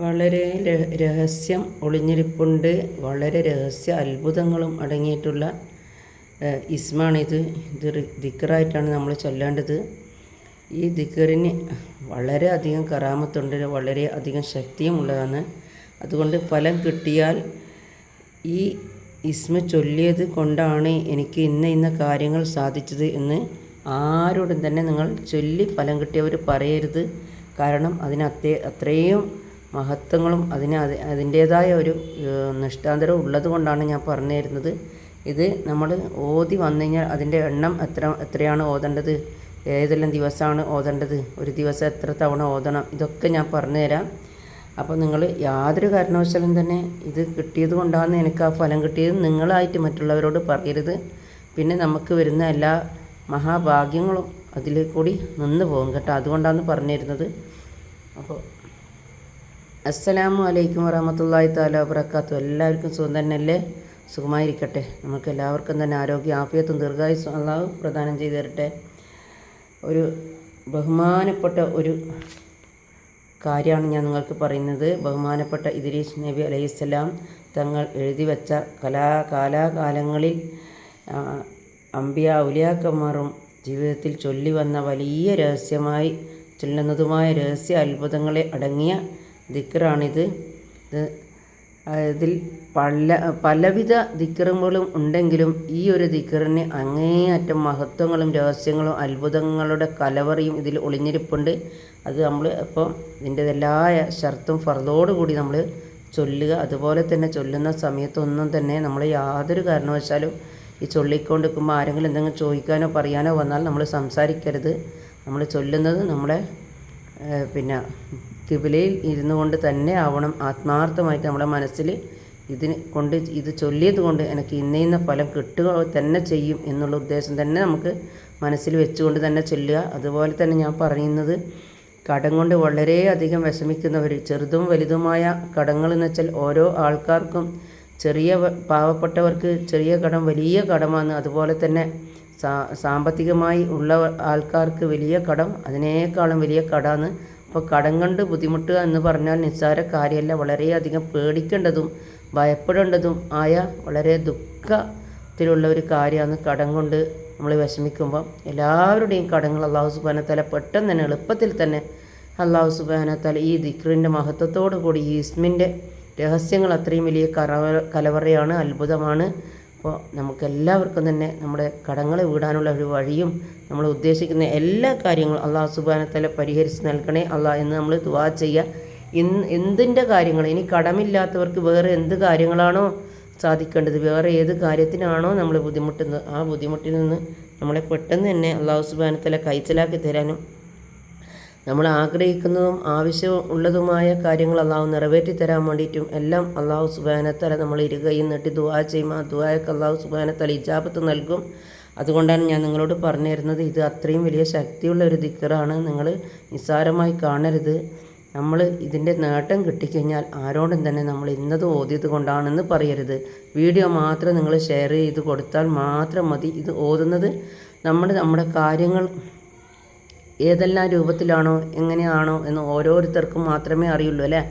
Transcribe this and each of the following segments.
വളരെ രഹസ്യം ഒളിഞ്ഞിരിപ്പുണ്ട്. വളരെ രഹസ്യ അത്ഭുതങ്ങളും അടങ്ങിയിട്ടുള്ള ഇസ്മാണിത്. ഇത് ദിക്കറായിട്ടാണ് നമ്മൾ ചൊല്ലേണ്ടത്. ഈ ദിക്കറിന് വളരെ അധികം കറാമത്തുണ്ട്. വളരെ അധികം ശക്തിയുമുള്ളതാണ്. അതുകൊണ്ട് ഫലം കിട്ടിയാൽ ഈ ഇസ്മ ചൊല്ലിയത് കൊണ്ടാണ് എനിക്ക് ഇന്ന ഇന്ന കാര്യങ്ങൾ സാധിച്ചത് എന്ന് ആരോടും തന്നെ നിങ്ങൾ ചൊല്ലി ഫലം കിട്ടിയവർ പറയരുത്. കാരണം അതിന് അത്രയും മഹത്വങ്ങളും അതിന് അത് അതിന്റേതായ ഒരു നിഷ്ടാന്തരം ഉള്ളത് കൊണ്ടാണ് ഞാൻ പറഞ്ഞു തരുന്നത് ഇത് നമ്മൾ ഓതി വന്നു കഴിഞ്ഞാൽ അതിന്റെ എണ്ണം എത്ര എത്രയാണ് ഓതേണ്ടത്? ഏതെല്ലാം ദിവസമാണ് ഓതേണ്ടത്? ഒരു ദിവസം എത്ര തവണ ഓതണം? ഇതൊക്കെ ഞാൻ പറഞ്ഞു തരാം അപ്പോൾ നിങ്ങൾ യാതൊരു കാരണവശാലും തന്നെ ഇത് കിട്ടിയത് കൊണ്ടാണ് എനിക്ക് ആ ഫലം കിട്ടിയത്. നിങ്ങളായിട്ട് മറ്റുള്ളവരോട് പറയരുത്. പിന്നെ നമുക്ക് വരുന്ന എല്ലാ മഹാഭാഗ്യങ്ങളും അതിൽ കൂടി നിന്ന് പോകും കേട്ടോ. അതുകൊണ്ടാണ് പറഞ്ഞു തരുന്നത് അപ്പോൾ അസ്സലാമു അലൈക്കും വറഹമത്തല്ലാഹി താല വബർക്കാത്തു എല്ലാവർക്കും സുഖം തന്നെയല്ലേ? സുഖമായിരിക്കട്ടെ. നമുക്ക് എല്ലാവർക്കും തന്നെ ആരോഗ്യ ആഫിയത്തും ദീർഘായുസും അള്ളാഹു പ്രദാനം ചെയ്തു തരട്ടെ. ഒരു ബഹുമാനപ്പെട്ട ഒരു കാര്യമാണ് ഞാൻ നിങ്ങൾക്ക് പറയുന്നത്. ബഹുമാനപ്പെട്ട ഇദ്രീസ് നബി അലൈഹിസ്സലാം തങ്ങൾ എഴുതി വെച്ച കലാ കാലാകാലങ്ങളിൽ അമ്പിയ ഔലിയാക്കന്മാരും ജീവിതത്തിൽ ചൊല്ലി വന്ന വലിയ രഹസ്യമായി ചൊല്ലുന്നതുമായ രഹസ്യ അത്ഭുതങ്ങളെ അടങ്ങിയ ദിക്കറാണിത്. ഇത് ഇതിൽ പല പലവിധ ദിക്കറുകളും ഉണ്ടെങ്കിലും ഈ ഒരു ദിക്കറിന് അങ്ങേയറ്റം മഹത്വങ്ങളും രഹസ്യങ്ങളും അത്ഭുതങ്ങളുടെ കലവറിയും ഇതിൽ ഒളിഞ്ഞിരിപ്പുണ്ട്. അത് നമ്മൾ ഇപ്പം ഇതിന്റെതെല്ലായ ഷർത്തും ഫർദോടു കൂടി നമ്മൾ ചൊല്ലുക. അതുപോലെ തന്നെ ചൊല്ലുന്ന സമയത്തൊന്നും തന്നെ നമ്മൾ യാതൊരു കാരണവശാലും ഈ ചൊല്ലിക്കൊണ്ടിരിക്കുമ്പോൾ ആരെങ്കിലും എന്തെങ്കിലും ചോദിക്കാനോ പറയാനോ വന്നാൽ നമ്മൾ സംസാരിക്കരുത്. നമ്മൾ ചൊല്ലുന്നത് നമ്മളെ പിന്നെ കിബിലയിൽ ഇരുന്നു കൊണ്ട് തന്നെ ആവണം. ആത്മാർത്ഥമായിട്ട് നമ്മുടെ മനസ്സിൽ ഇതിന് കൊണ്ട് ഇത് ചൊല്ലിയത് കൊണ്ട് എനിക്ക് ഇന്ന ഇന്ന ഫലം കിട്ടുക തന്നെ ചെയ്യും എന്നുള്ള ഉദ്ദേശം തന്നെ നമുക്ക് മനസ്സിൽ വെച്ചുകൊണ്ട് തന്നെ ചൊല്ലുക. അതുപോലെ തന്നെ ഞാൻ പറയുന്നത് കടം കൊണ്ട് വളരെയധികം വിഷമിക്കുന്നവർ ചെറുതും വലുതുമായ കടങ്ങൾ എന്ന് വെച്ചാൽ ഓരോ ആൾക്കാർക്കും ചെറിയ പാവപ്പെട്ടവർക്ക് ചെറിയ കടം വലിയ കടമാണ്. അതുപോലെ തന്നെ സാമ്പത്തികമായി ഉള്ള ആൾക്കാർക്ക് വലിയ കടം അതിനേക്കാളും വലിയ കടമാണ് അപ്പോൾ കടം കൊണ്ട് ബുദ്ധിമുട്ടുക എന്ന് പറഞ്ഞാൽ നിസ്സാര കാര്യമല്ല. വളരെയധികം പേടിക്കേണ്ടതും ഭയപ്പെടേണ്ടതും ആയ വളരെ ദുഃഖത്തിലുള്ള ഒരു കാര്യമാണ് കടം കൊണ്ട് നമ്മൾ വിഷമിക്കുമ്പം. എല്ലാവരുടെയും കടങ്ങൾ അള്ളാഹു സുബാനത്തല പെട്ടെന്ന് തന്നെ എളുപ്പത്തിൽ തന്നെ അള്ളാഹു സുബാനത്തല ഈ ദിക്റിന്റെ മഹത്വത്തോടു കൂടി ഈ ഇസ്മിന്റെ രഹസ്യങ്ങൾ അത്രയും വലിയ കലവറയാണ് അത്ഭുതമാണ്. അപ്പോൾ നമുക്കെല്ലാവർക്കും തന്നെ നമ്മുടെ കടങ്ങളെ വീടാനുള്ള ഒരു വഴിയും നമ്മൾ ഉദ്ദേശിക്കുന്ന എല്ലാ കാര്യങ്ങളും അള്ളാഹു സുബാനത്തല പരിഹരിച്ച് നൽകണേ അള്ളാഹ് എന്ന് നമ്മൾ ദുവാ ചെയ്യുക. ഇന്ന് എന്തിന്റെ കാര്യങ്ങൾ? ഇനി കടമില്ലാത്തവർക്ക് വേറെ എന്ത് കാര്യങ്ങളാണോ സാധിക്കേണ്ടത്? വേറെ ഏത് കാര്യത്തിനാണോ നമ്മൾ ബുദ്ധിമുട്ടുന്നത്? ആ ബുദ്ധിമുട്ടിൽ നിന്ന് നമ്മളെ പെട്ടെന്ന് തന്നെ അള്ളാഹു സുബാനത്തല കൈച്ചലാക്കി തരാനും നമ്മൾ ആഗ്രഹിക്കുന്നതും ആവശ്യവും ഉള്ളതുമായ കാര്യങ്ങൾ അള്ളാഹു നിറവേറ്റി തരാൻ വേണ്ടിയിട്ടും എല്ലാം അള്ളാഹു സുബാനത്തല നമ്മൾ ഇരുകയും നീട്ടി ദുവാ ചെയ്യും ആ ദുവായൊക്കെ അള്ളാഹു സുബാനത്തല ഇജാബത്ത് നൽകും. അതുകൊണ്ടാണ് ഞാൻ നിങ്ങളോട് പറഞ്ഞു തരുന്നത് ഇത് അത്രയും വലിയ ശക്തിയുള്ള ഒരു ദിക്കറാണ്. നിങ്ങൾ നിസ്സാരമായി കാണരുത്. നമ്മൾ ഇതിന്റെ നേട്ടം കിട്ടിക്കഴിഞ്ഞാൽ ആരോടും തന്നെ നമ്മൾ ഇന്നത് ഓതിയത് കൊണ്ടാണെന്ന് പറയരുത്. വീഡിയോ മാത്രം നിങ്ങൾ ഷെയർ ചെയ്ത് കൊടുത്താൽ മാത്രം മതി. ഇത് ഓതുന്നത് നമ്മൾ നമ്മുടെ കാര്യങ്ങൾ ഏതെല്ലാം രൂപത്തിലാണോ എങ്ങനെയാണോ എന്ന് ഓരോരുത്തർക്കും മാത്രമേ അറിയുള്ളൂ അല്ലേ?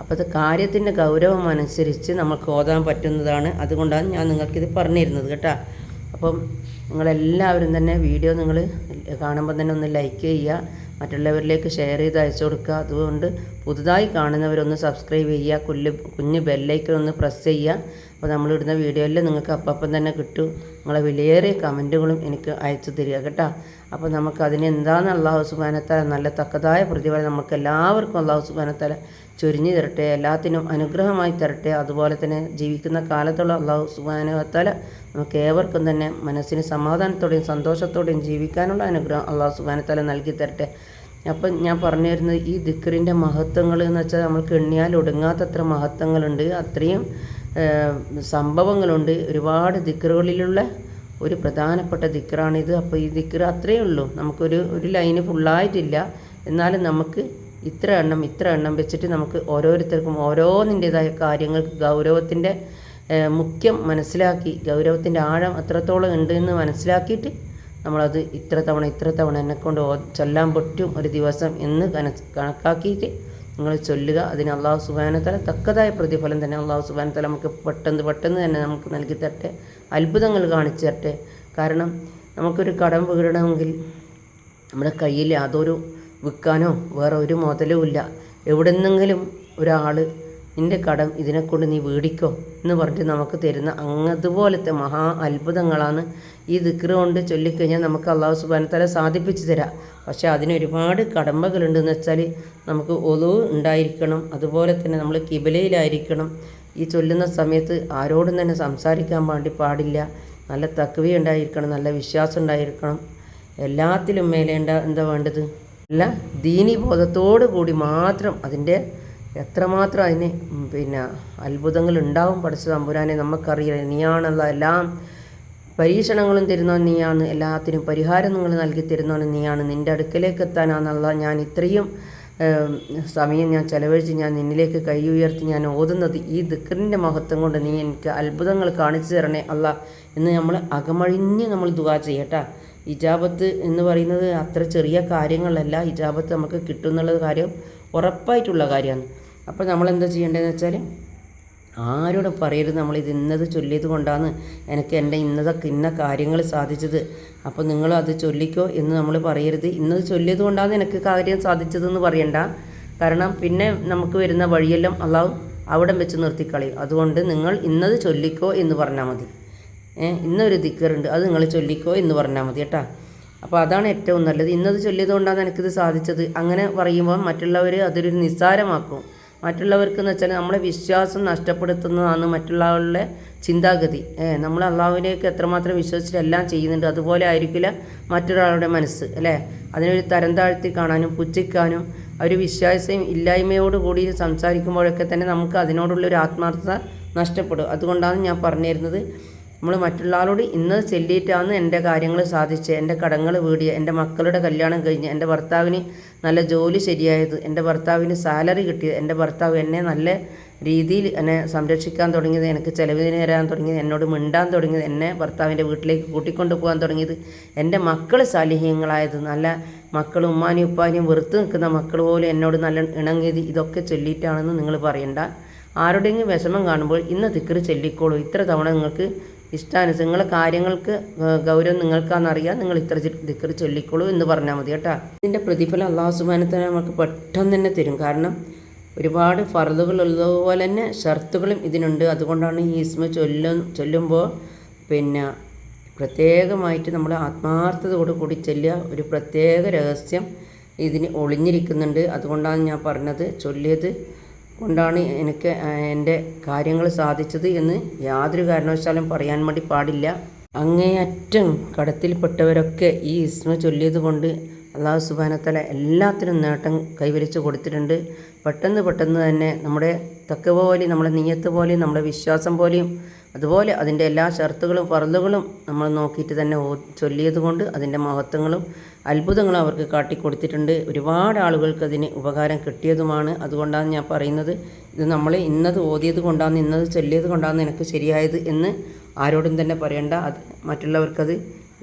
അപ്പോൾ അത് കാര്യത്തിന്റെ ഗൗരവം അനുസരിച്ച് നമുക്ക് ഓതാൻ പറ്റുന്നതാണ്. അതുകൊണ്ടാണ് ഞാൻ നിങ്ങൾക്കിത് പറഞ്ഞിരുന്നത് കേട്ടോ. അപ്പം നിങ്ങളെല്ലാവരും തന്നെ വീഡിയോ നിങ്ങൾ കാണുമ്പോൾ തന്നെ ഒന്ന് ലൈക്ക് ചെയ്യുക മറ്റുള്ളവരിലേക്ക് ഷെയർ ചെയ്ത് അയച്ചു കൊടുക്കുക. അതുകൊണ്ട് പുതുതായി കാണുന്നവരൊന്ന് സബ്സ്ക്രൈബ് ചെയ്യുക കുല്ല് കുഞ്ഞ് ബെല്ലൈക്കൺ ഒന്ന് പ്രസ് ചെയ്യുക. അപ്പോൾ നമ്മളിടുന്ന വീഡിയോയിൽ നിങ്ങൾക്ക് അപ്പം തന്നെ കിട്ടും. നിങ്ങളെ വിലയേറിയ കമന്റുകളും എനിക്ക് അയച്ചു തരിക കേട്ടോ. അപ്പോൾ നമുക്ക് അതിനെന്താണെന്ന് അള്ളാഹു സുബാനത്താല നല്ല തക്കതായ പ്രതിഫലം നമുക്ക് എല്ലാവർക്കും അള്ളാഹു സുബാനത്താല ചൊരിഞ്ഞു തരട്ടെ എല്ലാത്തിനും അനുഗ്രഹമായി തരട്ടെ. അതുപോലെ തന്നെ ജീവിക്കുന്ന കാലത്തുള്ള അള്ളാഹു സുബാനത്താല നമുക്ക് ഏവർക്കും തന്നെ മനസ്സിന് സമാധാനത്തോടെയും സന്തോഷത്തോടെയും ജീവിക്കാനുള്ള അനുഗ്രഹം അള്ളാഹു സുബാനത്താല നൽകി തരട്ടെ. അപ്പം ഞാൻ പറഞ്ഞു തരുന്നത് ഈ ദിക്കറിന്റെ മഹത്വങ്ങൾ എന്ന് വെച്ചാൽ നമ്മൾക്ക് എണ്ണിയാൽ ഒടുങ്ങാത്തത്ര മഹത്വങ്ങളുണ്ട്. അത്രയും സംഭവങ്ങളുണ്ട്. ഒരുപാട് ദിക്കറുകളിലുള്ള ഒരു പ്രധാനപ്പെട്ട ദിക്കറാണിത് അപ്പോൾ ഈ ദിക്കർ അത്രയേ ഉള്ളൂ. നമുക്കൊരു ഒരു ലൈന് ഫുള്ളായിട്ടില്ല. എന്നാലും നമുക്ക് ഇത്ര എണ്ണം ഇത്ര എണ്ണം വെച്ചിട്ട് നമുക്ക് ഓരോരുത്തർക്കും ഓരോന്നിന്റെതായ കാര്യങ്ങൾക്ക് ഗൗരവത്തിന്റെ മുഖ്യം മനസ്സിലാക്കി ഗൗരവത്തിന്റെ ആഴം അത്രത്തോളം ഉണ്ട് എന്ന് മനസ്സിലാക്കിയിട്ട് നമ്മളത് ഇത്ര തവണ ഇത്ര തവണ എന്നെക്കൊണ്ട് ചൊല്ലാൻ പറ്റും ഒരു ദിവസം എന്ന് കണക്കാക്കിയിട്ട് നിങ്ങൾ ചൊല്ലുക. അതിന് അള്ളാഹു സുബാനത്തല തക്കതായ പ്രതിഫലം തന്നെ അള്ളാഹു സുബാനത്തല നമുക്ക് പെട്ടെന്ന് പെട്ടെന്ന് തന്നെ നമുക്ക് നൽകി തരട്ടെ. അത്ഭുതങ്ങൾ കാണിച്ചു തരട്ടെ കാരണം നമുക്കൊരു കടം വീടണമെങ്കിൽ നമ്മുടെ കയ്യിൽ യാതൊരു വിൽക്കാനോ വേറെ ഒരു മുതലും ഇല്ല. എവിടെന്നെങ്കിലും ഒരാൾ നിന്റെ കടം ഇതിനെക്കൊണ്ട് നീ വീടിക്കോ എന്ന് പറഞ്ഞിട്ട് നമുക്ക് തരുന്ന അങ്ങതുപോലത്തെ മഹാ അത്ഭുതങ്ങളാണ് ഈ ദിക്റ് കൊണ്ട് ചൊല്ലിക്കഴിഞ്ഞാൽ നമുക്ക് അള്ളാഹു സുബാനത്തല സാധിപ്പിച്ചു തരാം. പക്ഷേ അതിന് ഒരുപാട് കടമ്പകളുണ്ടെന്ന് വെച്ചാൽ നമുക്ക് ഒതു ഉണ്ടായിരിക്കണം. അതുപോലെ തന്നെ നമ്മൾ കിബിലയിലായിരിക്കണം. ഈ ചൊല്ലുന്ന സമയത്ത് ആരോടും തന്നെ സംസാരിക്കാൻ വേണ്ടി പാടില്ല. നല്ല തക്കവി ഉണ്ടായിരിക്കണം നല്ല വിശ്വാസം ഉണ്ടായിരിക്കണം. എല്ലാത്തിലും മേലെ എന്താ വേണ്ടത്? അല്ല ദീനി ബോധത്തോടു കൂടി മാത്രം അതിന്റെ എത്രമാത്രം അതിന് പിന്നെ അത്ഭുതങ്ങൾ ഉണ്ടാവും പഠിച്ച തമ്പുരാനെ നമുക്കറിയാം നീയാണല്ലോ എല്ലാം പരീക്ഷണങ്ങളും തരുന്നവൻ നീയാണ്. എല്ലാത്തിനും പരിഹാരം നിങ്ങൾ നൽകി തരുന്നവൻ നീയാണ്. നിന്റെ അടുക്കലേക്ക് എത്താനാണെന്നുള്ള ഞാൻ ഇത്രയും സമയം ഞാൻ ചെലവഴിച്ച് ഞാൻ നിന്നിലേക്ക് കൈ ഉയർത്തി ഞാൻ ഓതുന്നത് ഈ ദിക്കറിന്റെ മഹത്വം കൊണ്ട് നീ എനിക്ക് അത്ഭുതങ്ങൾ കാണിച്ചു തരണേ അല്ല എന്ന് നമ്മൾ അകമഴിഞ്ഞ് നമ്മൾ ദുവാ ചെയ്യട്ടാ. ഇജാബത്ത് എന്ന് പറയുന്നത് അത്ര ചെറിയ കാര്യങ്ങളല്ല. ഇജാബത്ത് നമുക്ക് കിട്ടും എന്നുള്ള കാര്യം ഉറപ്പായിട്ടുള്ള കാര്യമാണ്. അപ്പോൾ നമ്മൾ എന്താ ചെയ്യേണ്ടതെന്ന് വെച്ചാൽ ആരോടും പറയരുത്. നമ്മളിത് ഇന്നത് ചൊല്ലിയത് കൊണ്ടാണ് എനിക്ക് എന്റെ ഇന്നതൊക്കെ ഇന്ന കാര്യങ്ങൾ സാധിച്ചത്. അപ്പോൾ നിങ്ങൾ അത് ചൊല്ലിക്കോ എന്ന് നമ്മൾ പറയരുത്. ഇന്നത് ചൊല്ലിയത് കൊണ്ടാണ് എനിക്ക് കാര്യം സാധിച്ചതെന്ന് പറയണ്ട. കാരണം പിന്നെ നമുക്ക് വരുന്ന വഴിയെല്ലാം അള്ളാഹു അവിടെ വെച്ച് നിർത്തിക്കളയും. അതുകൊണ്ട് നിങ്ങൾ ഇന്നത് ചൊല്ലിക്കോ എന്ന് പറഞ്ഞാൽ മതി. ഇന്നൊരു ദിക്കറുണ്ട്. അത് നിങ്ങൾ ചൊല്ലിക്കോ എന്ന് പറഞ്ഞാൽ മതി കേട്ടാ. അപ്പോൾ അതാണ് ഏറ്റവും നല്ലത്. ഇന്നത് ചൊല്ലിയത് കൊണ്ടാണ് എനിക്കിത് സാധിച്ചത്. അങ്ങനെ പറയുമ്പോൾ മറ്റുള്ളവർ അതൊരു നിസ്സാരമാക്കും. മറ്റുള്ളവർക്ക് എന്ന് വെച്ചാൽ നമ്മളെ വിശ്വാസം നഷ്ടപ്പെടുത്തുന്നതാണ് മറ്റുള്ളവരുടെ ചിന്താഗതി. നമ്മൾ അള്ളാഹുവിനെയൊക്കെ എത്രമാത്രം വിശ്വസിച്ചിട്ട് എല്ലാം ചെയ്യുന്നുണ്ട്. അതുപോലെ ആയിരിക്കില്ല മറ്റൊരാളുടെ മനസ്സ് അല്ലേ? അതിനൊരു തരം താഴ്ത്തി കാണാനും പുച്ഛിക്കാനും ഒരു വിശ്വാസം ഇല്ലായ്മയോട് കൂടി സംസാരിക്കുമ്പോഴൊക്കെ തന്നെ നമുക്ക് അതിനോടുള്ള ഒരു ആത്മാർത്ഥത നഷ്ടപ്പെടും. അതുകൊണ്ടാണ് ഞാൻ പറഞ്ഞു തരുന്നത് നമ്മൾ മറ്റുള്ള ആളോട് ഇന്ന് ചെല്ലിയിട്ടാണ് എന്റെ കാര്യങ്ങൾ സാധിച്ചത്. എന്റെ കടങ്ങൾ വീടിയ എന്റെ മക്കളുടെ കല്യാണം കഴിഞ്ഞ് എന്റെ ഭർത്താവിന് നല്ല ജോലി ശരിയായത് എന്റെ ഭർത്താവിന് സാലറി കിട്ടിയത് എന്റെ ഭർത്താവ് എന്നെ നല്ല രീതിയിൽ എന്നെ സംരക്ഷിക്കാൻ തുടങ്ങിയത് എനിക്ക് ചിലവിന് തരാൻ തുടങ്ങിയത് എന്നോട് മിണ്ടാൻ തുടങ്ങിയത് എന്നെ ഭർത്താവിന്റെ വീട്ടിലേക്ക് കൂട്ടിക്കൊണ്ട് പോകാൻ തുടങ്ങിയത് എന്റെ മക്കൾ സാലിഹ്യങ്ങളായത് നല്ല മക്കൾ ഉമ്മാനും ഉപ്പാനും വെറുത്ത് നിൽക്കുന്ന മക്കൾ പോലും എന്നോട് നല്ല ഇണങ്ങിയത് ഇതൊക്കെ ചൊല്ലിയിട്ടാണെന്ന് നിങ്ങൾ പറയണ്ട. ആരുടെയെങ്കിലും വിഷമം കാണുമ്പോൾ ഇന്ന് തിക്കറ് ചൊല്ലിക്കോളൂ. ഇത്ര തവണ നിങ്ങൾക്ക് ഇഷ്ടാനുസരണം നിങ്ങളെ കാര്യങ്ങൾക്ക് ഗൗരവം നിങ്ങൾക്കാണെന്നറിയാം നിങ്ങൾ ഇത്ര ദിക്കറ് ചൊല്ലിക്കോളൂ എന്ന് പറഞ്ഞാൽ മതി കേട്ടോ. ഇതിന്റെ പ്രതിഫലം അള്ളാഹു സുബാനത്തിന് നമുക്ക് പെട്ടെന്ന് തന്നെ തരും. കാരണം ഒരുപാട് ഫറുതുകൾ ഉള്ളതുപോലെ തന്നെ ഷർത്തുകളും ഇതിനുണ്ട്. അതുകൊണ്ടാണ് ഈ ഇസ്മ ചൊല്ല ചൊല്ലുമ്പോൾ പിന്നെ പ്രത്യേകമായിട്ട് നമ്മൾ ആത്മാർത്ഥതയോട് കൂടി ചൊല്ലുക. ഒരു പ്രത്യേക രഹസ്യം ഇതിന് ഒളിഞ്ഞിരിക്കുന്നുണ്ട്. അതുകൊണ്ടാണ് ഞാൻ പറഞ്ഞത് ചൊല്ലിയത്. കൊണ്ടാണ് എനിക്ക് എന്റെ കാര്യങ്ങൾ സാധിച്ചത് എന്ന് യാതൊരു കാരണവശാലും പറയാൻ വേണ്ടി പാടില്ല. അങ്ങേയറ്റം കടത്തിൽപ്പെട്ടവരൊക്കെ ഈ ഇസ്മ ചൊല്ലിയത് കൊണ്ട് അള്ളാഹു സുബാനത്തല എല്ലാത്തിനും നേട്ടം കൈവരിച്ച് കൊടുത്തിട്ടുണ്ട്. പെട്ടെന്ന് പെട്ടെന്ന് തന്നെ നമ്മുടെ തക്കവ പോലെയും നമ്മുടെ നീയത്ത് പോലെയും നമ്മുടെ വിശ്വാസം പോലെയും അതുപോലെ അതിന്റെ എല്ലാ ഷർത്തുകളും ഫറലുകളും നമ്മൾ നോക്കിയിട്ട് തന്നെ ചൊല്ലിയത് കൊണ്ട് അതിന്റെ മഹത്വങ്ങളും അത്ഭുതങ്ങളും അവർക്ക് കാട്ടിക്കൊടുത്തിട്ടുണ്ട്. ഒരുപാട് ആളുകൾക്ക് അതിന് ഉപകാരം കിട്ടിയതുമാണ്. അതുകൊണ്ടാണ് ഞാൻ പറയുന്നത് ഇത് നമ്മൾ ഇന്നത് ഓതിയത് കൊണ്ടാണ് ഇന്നത് ചൊല്ലിയത് കൊണ്ടാണ് എനിക്ക് ശരിയായത് എന്ന് ആരോടും തന്നെ പറയണ്ട. അത് മറ്റുള്ളവർക്കത്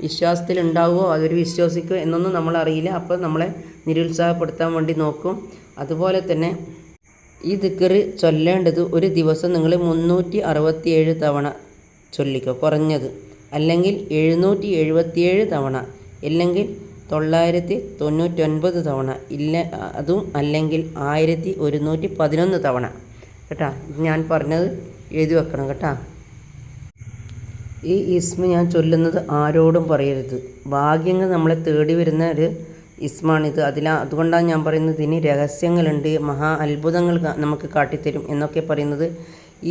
വിശ്വാസത്തിൽ ഉണ്ടാവുമോ അതൊരു വിശ്വസിക്കുമോ എന്നൊന്നും നമ്മളറിയില്ല. അപ്പോൾ നമ്മളെ നിരുത്സാഹപ്പെടുത്താൻ വേണ്ടി നോക്കും. അതുപോലെ തന്നെ ഈ ദിക്കറ് ചൊല്ലേണ്ടത് ഒരു ദിവസം നിങ്ങൾ മുന്നൂറ്റി അറുപത്തിയേഴ് തവണ ചൊല്ലിക്കോ കുറഞ്ഞത്. അല്ലെങ്കിൽ എഴുന്നൂറ്റി എഴുപത്തിയേഴ് തവണ ഇല്ലെങ്കിൽ തൊള്ളായിരത്തി തൊണ്ണൂറ്റൊൻപത് തവണ ഇല്ല അതും അല്ലെങ്കിൽ ആയിരത്തി ഒരുന്നൂറ്റി പതിനൊന്ന് തവണ. കേട്ടാ? ഞാൻ പറഞ്ഞത് എഴുതി വെക്കണം കേട്ടാ. ഈ ഇസ്മ ഞാൻ ചൊല്ലുന്നത് ആരോടും പറയരുത്. ഭാഗ്യങ്ങൾ നമ്മളെ തേടി വരുന്ന ഒരു ഇസ്മാണിത്. അതിൽ അതുകൊണ്ടാണ് ഞാൻ പറയുന്നത് ഇതിന് രഹസ്യങ്ങളുണ്ട് മഹാ അത്ഭുതങ്ങൾ നമുക്ക് കാട്ടിത്തരും എന്നൊക്കെ പറയുന്നത്.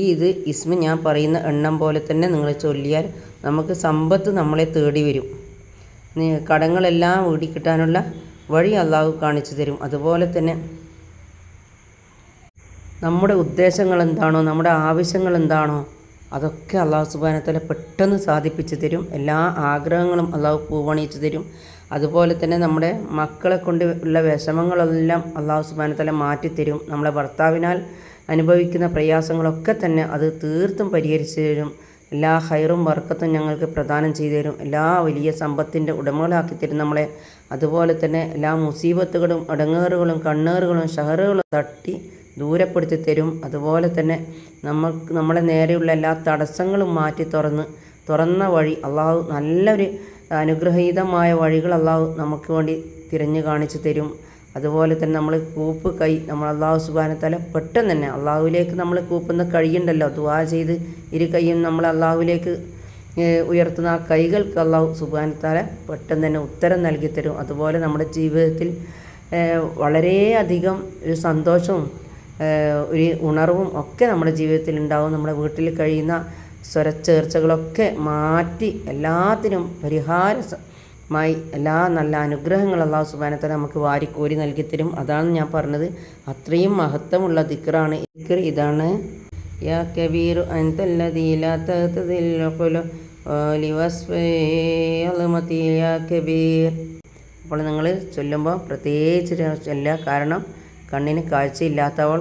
ഈ ഇത് ഇസ്മ ഞാൻ പറയുന്ന എണ്ണം പോലെ തന്നെ നിങ്ങൾ ചൊല്ലിയാൽ നമുക്ക് സമ്പത്ത് നമ്മളെ തേടി വരും. കടങ്ങളെല്ലാം ഓടിക്കിട്ടാനുള്ള വഴി അള്ളാഹു കാണിച്ചു തരും. അതുപോലെ തന്നെ നമ്മുടെ ഉദ്ദേശങ്ങൾ എന്താണോ നമ്മുടെ ആവശ്യങ്ങൾ എന്താണോ അതൊക്കെ അള്ളാഹു സുബാനത്തല പെട്ടെന്ന് സാധിപ്പിച്ചു തരും. എല്ലാ ആഗ്രഹങ്ങളും അള്ളാഹു പൂവണിയിച്ചു തരും. അതുപോലെ തന്നെ നമ്മുടെ മക്കളെ കൊണ്ട് ഉള്ള വിഷമങ്ങളെല്ലാം അള്ളാഹു സുബാനത്തല മാറ്റിത്തരും. നമ്മളെ ഭർത്താവിനാൽ അനുഭവിക്കുന്ന പ്രയാസങ്ങളൊക്കെ തന്നെ അത് തീർത്തും പരിഹരിച്ചു തരും. എല്ലാ ഹൈറും വർക്കത്തും ഞങ്ങൾക്ക് പ്രദാനം ചെയ്തു തരും. എല്ലാ വലിയ സമ്പത്തിന്റെ ഉടമകളാക്കി തരും നമ്മളെ. അതുപോലെ തന്നെ എല്ലാ മുസീബത്തുകളും അടങ്ങേറുകളും കണ്ണേറുകളും ഷഹറുകളും തട്ടി ദൂരപ്പെടുത്തി തരും. അതുപോലെ തന്നെ നമുക്ക് നമ്മളെ നേരെയുള്ള എല്ലാ തടസ്സങ്ങളും മാറ്റി തുറന്ന് തുറന്ന വഴി അള്ളാഹു നല്ലൊരു അനുഗ്രഹീതമായ വഴികൾ അള്ളാഹു നമുക്ക് വേണ്ടി തിരഞ്ഞു കാണിച്ചു തരും. അതുപോലെ തന്നെ നമ്മൾ കൂപ്പ് കൈ നമ്മൾ അള്ളാഹു സുബാനത്തല പെട്ടെന്ന് തന്നെ അള്ളാഹുവിലേക്ക് നമ്മൾ കൂപ്പുന്ന കഴിയുണ്ടല്ലോ ദുവാ ചെയ്ത് ഇരു കൈയും നമ്മൾ അള്ളാഹുവിലേക്ക് ഉയർത്തുന്ന ആ കൈകൾക്ക് അള്ളാഹു സുബാനത്താല പെട്ടെന്ന് തന്നെ ഉത്തരം നൽകി തരും. അതുപോലെ നമ്മുടെ ജീവിതത്തിൽ വളരെയധികം ഒരു സന്തോഷവും ഒരു ഉണർവും ഒക്കെ നമ്മുടെ ജീവിതത്തിൽ ഉണ്ടാവും. നമ്മുടെ വീട്ടിൽ കഴിയുന്ന സ്വരച്ചേർച്ചകളൊക്കെ മാറ്റി എല്ലാത്തിനും പരിഹാരമായി എല്ലാ നല്ല അനുഗ്രഹങ്ങൾ അള്ളാഹു സുബാനത്തെ നമുക്ക് വാരിക്കോരി നൽകി തരും. അതാണ് ഞാൻ പറഞ്ഞത്. അത്രയും മഹത്വമുള്ള ദിക്റാണ്. ദിക്ർ ഇതാണ്. യാ കബീർ കബീർ. അപ്പോൾ നിങ്ങൾ ചൊല്ലുമ്പോൾ പ്രത്യേകിച്ച് ചൊല്ല കാരണം കണ്ണിന് കാഴ്ചയില്ലാത്തവൾ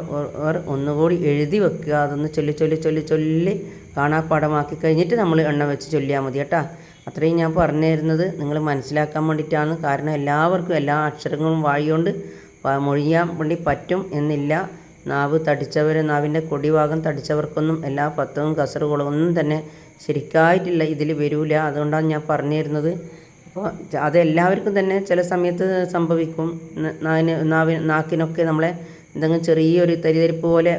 ഒന്നുകൂടി എഴുതി വെക്കുക. അതൊന്ന് ചൊല്ലി ചൊല്ലി ചൊല്ലി ചൊല്ലി കാണാപ്പാടമാക്കി കഴിഞ്ഞിട്ട് നമ്മൾ എണ്ണ വെച്ച് ചൊല്ലിയാൽ മതി കേട്ടോ. അത്രയും ഞാൻ പറഞ്ഞു തരുന്നത് നിങ്ങൾ മനസ്സിലാക്കാൻ വേണ്ടിയിട്ടാണ്. കാരണം എല്ലാവർക്കും എല്ലാ അക്ഷരങ്ങളും വായിക്കൊണ്ട് മൊഴിയാൻ വേണ്ടി പറ്റും എന്നില്ല. നാവ് തടിച്ചവർ നാവിന്റെ കൊടിഭാഗം തടിച്ചവർക്കൊന്നും എല്ലാ പത്തവും കസറുകളും ഒന്നും തന്നെ ശരിക്കായിട്ടില്ല ഇതിൽ വരൂല. അതുകൊണ്ടാണ് ഞാൻ പറഞ്ഞു തരുന്നത് അപ്പോൾ അത് എല്ലാവർക്കും തന്നെ ചില സമയത്ത് സംഭവിക്കും. നാവിന് നാവിന് നാക്കിനൊക്കെ നമ്മളെ എന്തെങ്കിലും ചെറിയൊരു തരിതരിപ്പ് പോലെ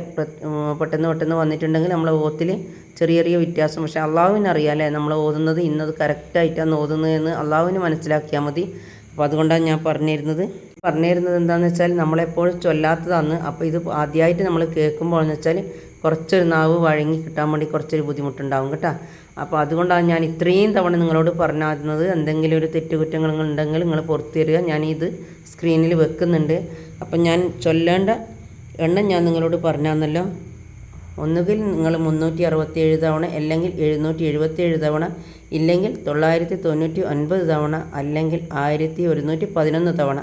പെട്ടെന്ന് പെട്ടെന്ന് വന്നിട്ടുണ്ടെങ്കിൽ നമ്മളെ ഓത്തിൽ ചെറിയ ചെറിയ വ്യത്യാസം. പക്ഷേ അള്ളാഹുവിന് അറിയാമല്ലേ നമ്മൾ ഓതുന്നത് ഇന്നത് കറക്റ്റായിട്ടാണ് ഓതുന്നതെന്ന് അള്ളാഹുവിന് മനസ്സിലാക്കിയാൽ മതി. അപ്പോൾ അതുകൊണ്ടാണ് ഞാൻ പറഞ്ഞിരുന്നത്. പറഞ്ഞിരുന്നത് എന്താണെന്ന് വെച്ചാൽ നമ്മളെപ്പോഴും ചൊല്ലാത്തതാണ് അപ്പോൾ ഇത് ആദ്യമായിട്ട് നമ്മൾ കേൾക്കുമ്പോൾ എന്ന് വെച്ചാൽ കുറച്ചൊരു നാവ് വഴങ്ങി കിട്ടാൻ വേണ്ടി കുറച്ചൊരു ബുദ്ധിമുട്ടുണ്ടാവും കേട്ടോ. അപ്പോൾ അതുകൊണ്ടാണ് ഞാൻ ഇത്രയും തവണ നിങ്ങളോട് പറഞ്ഞാകുന്നത് എന്തെങ്കിലും ഒരു തെറ്റുകുറ്റങ്ങൾ ഉണ്ടെങ്കിൽ നിങ്ങൾ പുറത്തു തരിക ഞാനിത് സ്ക്രീനിൽ വെക്കുന്നുണ്ട്. അപ്പം ഞാൻ ചൊല്ലേണ്ട എണ്ണം ഞാൻ നിങ്ങളോട് പറഞ്ഞാന്നല്ലോ. ഒന്നുകിൽ നിങ്ങൾ മുന്നൂറ്റി അറുപത്തിയേഴ് തവണ അല്ലെങ്കിൽ എഴുന്നൂറ്റി എഴുപത്തിയേഴ് തവണ ഇല്ലെങ്കിൽ തൊള്ളായിരത്തി തൊണ്ണൂറ്റി ഒൻപത് തവണ അല്ലെങ്കിൽ ആയിരത്തി ഒരുന്നൂറ്റി പതിനൊന്ന് തവണ.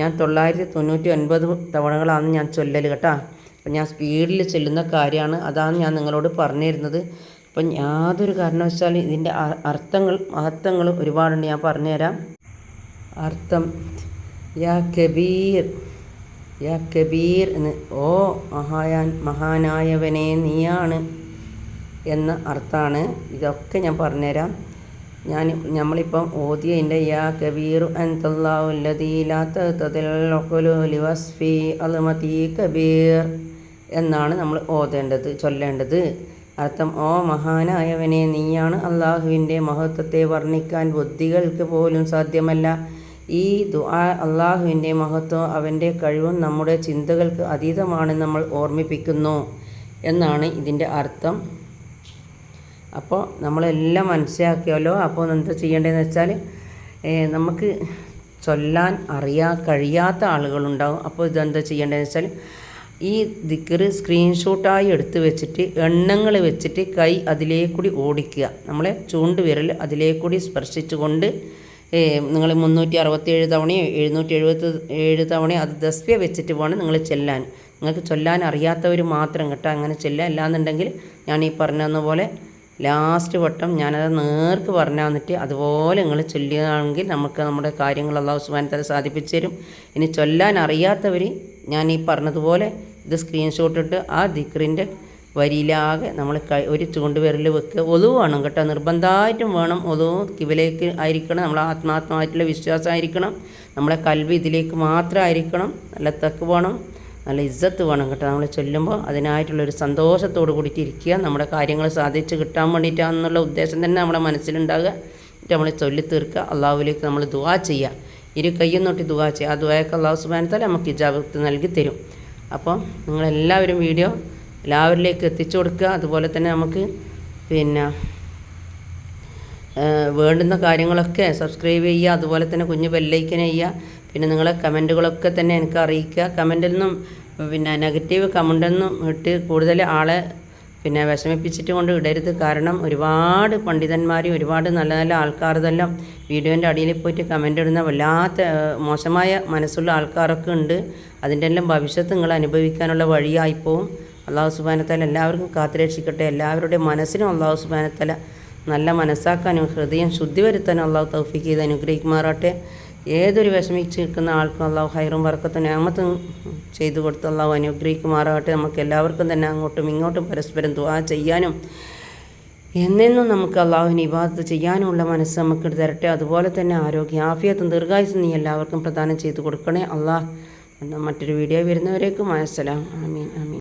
ഞാൻ തൊള്ളായിരത്തി തൊണ്ണൂറ്റി ഒൻപത് തവണകളാണ് ഞാൻ ചൊല്ലൽ കേട്ടോ. അപ്പം ഞാൻ സ്പീഡിൽ ചെല്ലുന്ന കാര്യമാണ്. അതാണ് ഞാൻ നിങ്ങളോട് പറഞ്ഞിരുന്നത്. അപ്പം യാതൊരു കാരണവശാലും ഇതിന്റെ അർത്ഥങ്ങൾ മഹത്വങ്ങളും ഒരുപാടുണ്ട്. ഞാൻ പറഞ്ഞുതരാം. അർത്ഥം യാ കബീർ യാ കബീർ എന്ന് ഓ മഹായാൻ മഹാനായവനെ നീയാണ് എന്ന അർത്ഥമാണ് ഇതൊക്കെ ഞാൻ പറഞ്ഞുതരാം. ഞാൻ നമ്മളിപ്പം ഓതിയതിന്റെ യാ കബീർ അൻതല്ലാഹുല്ലദീലാത്തതിൽവസ്ഫി അൽമതി കബീർ എന്നാണ് നമ്മൾ ഓതേണ്ടത് ചൊല്ലേണ്ടത്. അർത്ഥം ഓ മഹാനായവനെ നീയാണ് അള്ളാഹുവിന്റെ മഹത്വത്തെ വർണിക്കാൻ ബുദ്ധികൾക്ക് പോലും സാധ്യമല്ല. ഈ ദുആ അള്ളാഹുവിന്റെ മഹത്വം അവന്റെ കഴിവും നമ്മുടെ ചിന്തകൾക്ക് അതീതമാണ് നമ്മൾ ഓർമ്മിപ്പിക്കുന്നു എന്നാണ് ഇതിന്റെ അർത്ഥം. അപ്പോൾ നമ്മളെല്ലാം മനസ്സിലാക്കിയാലോ? അപ്പോൾ എന്താ ചെയ്യേണ്ടതെന്ന് വെച്ചാൽ നമുക്ക് ചൊല്ലാൻ അറിയാ കഴിയാത്ത ആളുകളുണ്ടാവും. അപ്പോൾ ഇതെന്താ ചെയ്യേണ്ടതെന്ന് വെച്ചാൽ ഈ ദിക്കറ് സ്ക്രീൻഷോട്ടായി എടുത്ത് വെച്ചിട്ട് എണ്ണങ്ങൾ വെച്ചിട്ട് കൈ അതിലേക്കൂടി ഓടിക്കുക. നമ്മളെ ചൂണ്ട് വിരൽ അതിലേക്കൂടി സ്പർശിച്ചുകൊണ്ട് നിങ്ങൾ മുന്നൂറ്റി അറുപത്തേഴ് തവണയോ എഴുന്നൂറ്റി എഴുപത്തി ഏഴ് തവണയോ അത് ദസ്വ്യ വെച്ചിട്ട് വേണം നിങ്ങൾ ചെല്ലാൻ. നിങ്ങൾക്ക് ചൊല്ലാൻ അറിയാത്തവർ മാത്രം കേട്ടോ അങ്ങനെ ചെല്ലുക. അല്ലാന്നുണ്ടെങ്കിൽ ഞാൻ ഈ പറഞ്ഞതുപോലെ പോലെ ലാസ്റ്റ് വട്ടം ഞാനത് നേർക്ക് പറഞ്ഞു തന്നിട്ട് അതുപോലെ നിങ്ങൾ ചൊല്ലുകയാണെങ്കിൽ നമുക്ക് നമ്മുടെ കാര്യങ്ങൾ അള്ളാഹു സാധിപ്പിച്ചു തരും. ഇനി ചൊല്ലാൻ അറിയാത്തവർ ഞാൻ ഈ പറഞ്ഞതുപോലെ ഇത് സ്ക്രീൻഷോട്ട് ഇട്ട് ആ ദിക്റിന്റെ വരിയിലാകെ നമ്മൾ കൈ ഒരു ചൂണ്ടുവിരൽ വെക്കുക. ഒതു വേണം കേട്ടോ. നിർബന്ധമായിട്ടും വേണം ഒതു കിവിലേക്ക് ആയിരിക്കണം. നമ്മൾ ആത്മാത്മായിട്ടുള്ള വിശ്വാസമായിരിക്കണം. നമ്മളെ കൽവി ഇതിലേക്ക് മാത്രമായിരിക്കണം. നല്ല തക്ക് വേണം. നല്ല ഇജ്ജത്ത് വേണം കേട്ടോ. നമ്മൾ ചൊല്ലുമ്പോൾ അതിനായിട്ടുള്ളൊരു സന്തോഷത്തോട് കൂടിയിട്ട് ഇരിക്കുക. നമ്മുടെ കാര്യങ്ങൾ സാധിച്ച് കിട്ടാൻ വേണ്ടിയിട്ടാണെന്നുള്ള ഉദ്ദേശം തന്നെ നമ്മുടെ മനസ്സിലുണ്ടാകുക. നമ്മൾ ചൊല്ലി തീർക്കുക അള്ളാഹുലേക്ക് നമ്മൾ ദുവാ ചെയ്യുക. ഇരു കയ്യും നോട്ട് ദുവാ ചെയ്യുക ആ ദുവായൊക്കെ അള്ളാഹു സുബാനത്താൽ നമുക്ക് ഇജാബത്ത് നൽകി തരും. അപ്പം നിങ്ങളെല്ലാവരും വീഡിയോ എല്ലാവരിലേക്ക് എത്തിച്ചു കൊടുക്കുക. അതുപോലെ തന്നെ നമുക്ക് പിന്നെ വേണ്ടുന്ന കാര്യങ്ങളൊക്കെ സബ്സ്ക്രൈബ് ചെയ്യുക. അതുപോലെ തന്നെ കുഞ്ഞ് ബെല്ലൈക്കൻ ചെയ്യുക. പിന്നെ നിങ്ങളെ കമന്റുകളൊക്കെ തന്നെ എനിക്ക് അറിയിക്കുക. കമന്റിൽ നിന്നും പിന്നെ നെഗറ്റീവ് കമന്റൊന്നും ഇട്ട് കൂടുതൽ ആളെ പിന്നെ വിഷമിപ്പിച്ചിട്ട് കൊണ്ട് ഇടരുത്. കാരണം ഒരുപാട് പണ്ഡിതന്മാരും ഒരുപാട് നല്ല നല്ല ആൾക്കാർ ഇതെല്ലാം വീഡിയോന്റെ അടിയിൽ പോയിട്ട് കമന്റ് ഇടുന്ന വല്ലാത്ത മോശമായ മനസ്സുള്ള ആൾക്കാരൊക്കെ ഉണ്ട്. അതിന്റെ എല്ലാം ഭവിഷ്യത്ത് നിങ്ങൾ അനുഭവിക്കാനുള്ള വഴിയായിപ്പോവും അള്ളാഹു സുബാനത്തല എല്ലാവർക്കും കാത്തുരക്ഷിക്കട്ടെ. എല്ലാവരുടെയും മനസ്സിനും അള്ളാഹു സുബാനത്തല നല്ല മനസ്സാക്കാനും ഹൃദയം ശുദ്ധി വരുത്താനും അള്ളാഹു തൗഫിക്ക് ചെയ്ത് അനുഗ്രഹിക്കുമാറാട്ടെ ഏതൊരു വിഷമിച്ച് നിൽക്കുന്ന ആൾക്കും അള്ളാഹു ഹൈറും വർക്കത്തും ഞാമത്തും ചെയ്തു കൊടുത്ത് അള്ളാഹു അനുഗ്രഹിക്കുമാറാകട്ടെ. നമുക്ക് എല്ലാവർക്കും തന്നെ അങ്ങോട്ടും ഇങ്ങോട്ടും പരസ്പരം ദുവാ ചെയ്യാനും എന്നെന്നും നമുക്ക് അള്ളാഹുവിന് ഇബാദത്ത് ചെയ്യാനുമുള്ള മനസ്സ് നമുക്ക് തരട്ടെ. അതുപോലെ തന്നെ ആരോഗ്യം ആഫിയത്തും ദീർഘായുസും നീ എല്ലാവർക്കും പ്രദാനം ചെയ്തു കൊടുക്കണേ. അള്ളാഹ് മറ്റൊരു വീഡിയോ വരുന്നവരേക്കും അസ്സലാം. ആമീൻ ആമീൻ.